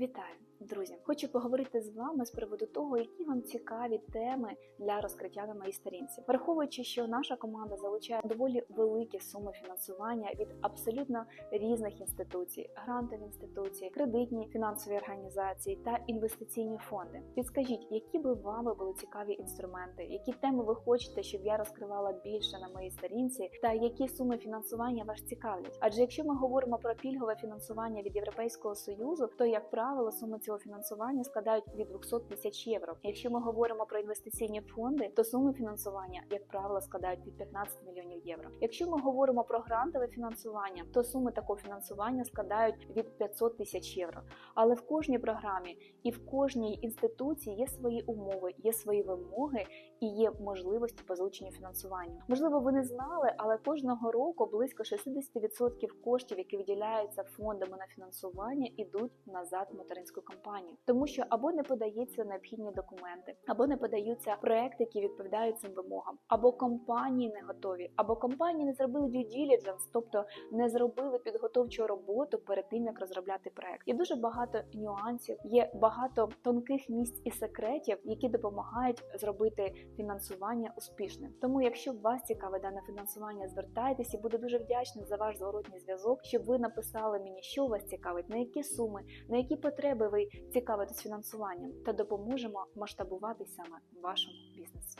Вітаю, друзі! Хочу поговорити з вами з приводу того, які вам цікаві теми для розкриття на моїй сторінці, враховуючи, що наша команда залучає доволі великі суми фінансування від абсолютно різних інституцій: грантові інституції, кредитні фінансові організації та інвестиційні фонди. Підскажіть, які би вам були цікаві інструменти, які теми ви хочете, щоб я розкривала більше на моїй сторінці, та які суми фінансування вас цікавлять? Адже якщо ми говоримо про пільгове фінансування від Європейського союзу, то як правило суми цього фінансування складають від 200 тисяч євро. Якщо ми говоримо про інвестиційні фонди, то суми фінансування, як правило, складають від 15 мільйонів євро. Якщо ми говоримо про грантове фінансування, то суми такого фінансування складають від 500 тисяч євро. Але в кожній програмі і в кожній інституції є свої умови, є свої вимоги і є можливості по залученню фінансування. Можливо, ви не знали, але кожного року близько 60% коштів, які виділяються фондами на фінансування, ідуть назад материнську компанію, тому що або не подаються необхідні документи, або не подаються проекти, які відповідають цим вимогам, або компанії не готові, або компанії не зробили due diligence, тобто не зробили підготовчу роботу перед тим, як розробляти проект. Є дуже багато нюансів, є багато тонких місць і секретів, які допомагають зробити фінансування успішним. Тому, якщо вас цікаве дане фінансування, звертайтеся, і буду дуже вдячна за ваш зворотній зв'язок, щоб ви написали мені, що вас цікавить, на які суми, на які потреби ви цікавитесь фінансуванням, та допоможемо масштабувати саме вашому бізнесу.